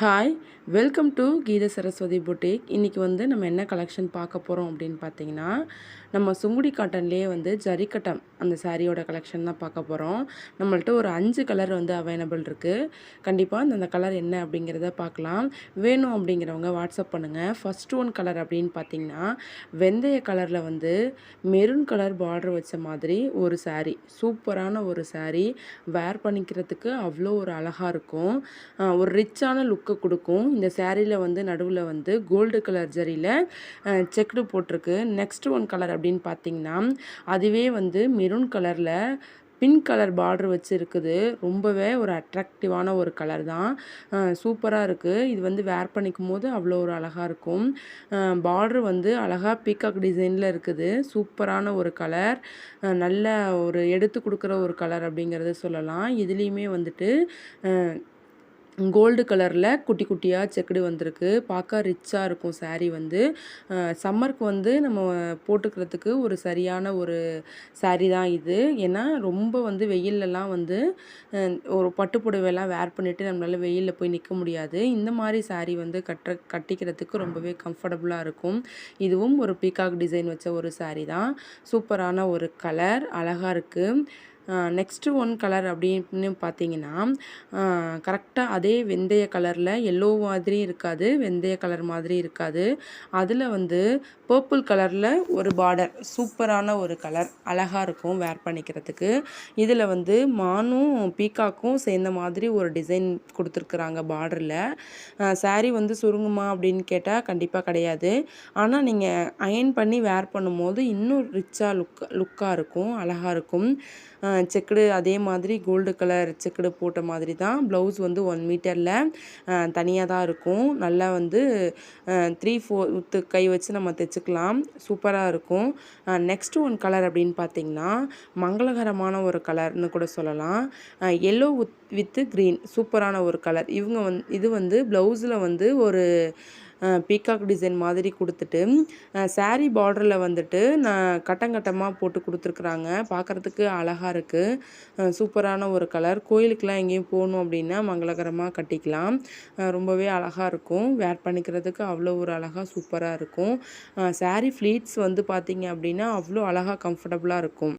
Hi welcome to Geetha Saraswati boutique இன்றைக்கி வந்து நம்ம என்ன கலெக்ஷன் பார்க்க போகிறோம் அப்படின்னு பார்த்தீங்கன்னா நம்ம சுங்குடி காட்டன்லேயே வந்து ஜரிக்கட்டம் அந்த சாரியோட கலெக்ஷன் தான் பார்க்க போகிறோம் நம்மள்ட்ட ஒரு அஞ்சு கலர் வந்து அவைலபிள் இருக்குது கண்டிப்பாக அந்த கலர் என்ன அப்படிங்கிறத பார்க்கலாம். வேணும் அப்படிங்கிறவங்க வாட்ஸ்அப் பண்ணுங்கள் ஃபஸ்ட் ஒன் கலர் அப்படின்னு பார்த்தீங்கன்னா வெந்தய கலரில் வந்து மெரூன் கலர் பார்டர் வச்ச மாதிரி ஒரு சாரீ சூப்பரான ஒரு சாரீ வேர் பண்ணிக்கிறதுக்கு அவ்வளோ ஒரு அழகாக இருக்கும். ஒரு ரிச்சான லுக் லுக்கு கொடுக்கும். இந்த சேரீயில் வந்து நடுவில் வந்து கோல்டு கலர் ஜரியில் செக்குடு போட்டிருக்கு. நெக்ஸ்ட் ஒன் கலர் அப்படின்னு பார்த்தீங்கன்னா அதுவே வந்து மெரூன் கலரில் பிங்க் கலர் பார்டர் வச்சு இருக்குது ரொம்பவே ஒரு அட்ராக்டிவான ஒரு கலர் தான். சூப்பராக இருக்குது இது வந்து வேர் பண்ணிக்கும் போது அவ்வளோ ஒரு அழகாக இருக்கும். பார்டர் வந்து அழகாக பீக்காக் டிசைனில் இருக்குது. சூப்பரான ஒரு கலர் நல்ல ஒரு எடுத்து கொடுக்குற ஒரு கலர் அப்படிங்கிறத சொல்லலாம். இதுலேயுமே வந்துட்டு கோல்டு கலரில் குட்டி குட்டியாக செக்குடு வந்திருக்கு. பார்க்க ரிச்சாக இருக்கும் சாரீ வந்து. சம்மருக்கு வந்து நம்ம போட்டுக்கிறதுக்கு ஒரு சரியான ஒரு சாரீ தான் இது. ஏன்னா ரொம்ப வந்து வெயிலெலாம் வந்து ஒரு பட்டு புடவைலாம் வேர் பண்ணிவிட்டு நம்மளால் வெயிலில் போய் நிற்க முடியாது. இந்த மாதிரி சாரீ வந்து கட்டுற கட்டிக்கிறதுக்கு ரொம்பவே கம்ஃபர்டபுளாக இருக்கும். இதுவும் ஒரு பீகாக் டிசைன் வச்ச ஒரு சாரீ தான். சூப்பரான ஒரு கலர் அழகாக இருக்குது நெக்ஸ்ட்டு ஒன் கலர் அப்படின்னு பார்த்தீங்கன்னா கரெக்டாக அதே வெந்தய கலரில் எல்லோ மாதிரி இருக்காது வெந்தய கலர் மாதிரி இருக்காது. அதில் வந்து பர்பிள் கலரில் ஒரு பார்டர் சூப்பரான ஒரு கலர் அழகாக இருக்கும் வேர் பண்ணிக்கிறதுக்கு. இதில் வந்து மானும் பீக்காக்கும் சேர்ந்த மாதிரி ஒரு டிசைன் கொடுத்துருக்குறாங்க பார்டரில் சாரீ வந்து சுருங்குமா அப்படின்னு கேட்டால் கண்டிப்பாக கிடையாது. ஆனால் நீங்கள் அயன் பண்ணி வேர் பண்ணும்போது இன்னும் ரிச்சாக லுக் லுக்காக இருக்கும் அழகாக இருக்கும். செக்குடு அதே மாதிரி கோல்டு கலர் செக்குடு போட்ட மாதிரி தான் ப்ளவுஸ் வந்து ஒன் மீட்டரில் தனியாக தான் இருக்கும். நல்லா வந்து த்ரீ ஃபோர்த்து கை வச்சு நம்ம தைச்சிக்கலாம். சூப்பராக இருக்கும். நெக்ஸ்ட் ஒன் கலர் அப்படின்னு பார்த்தீங்கன்னா மங்களகரமான ஒரு கலர்னு கூட சொல்லலாம். எல்லோ வித்து க்ரீன் சூப்பரான ஒரு கலர் இவங்க வந் இது வந்து ப்ளவுஸில் வந்து ஒரு பீகாக் டிசைன் மாதிரி கொடுத்துட்டு சாரீ பார்டரில் வந்துட்டு நான் கட்டங்கட்டமாக போட்டு கொடுத்துருக்குறாங்க. பார்க்குறதுக்கு அழகாக இருக்குது சூப்பரான ஒரு கலர் கோயிலுக்கெலாம் எங்கேயும் போகணும் அப்படின்னா மங்களகரமாக கட்டிக்கலாம். ரொம்பவே அழகாக இருக்கும். வேர் பண்ணிக்கிறதுக்கு அவ்வளோ ஒரு அழகாக சூப்பராக இருக்கும். சாரீ ஃப்ளீட்ஸ் வந்து பார்த்திங்க அப்படின்னா அவ்வளோ அழகாக கம்ஃபர்டபுளாக இருக்கும்.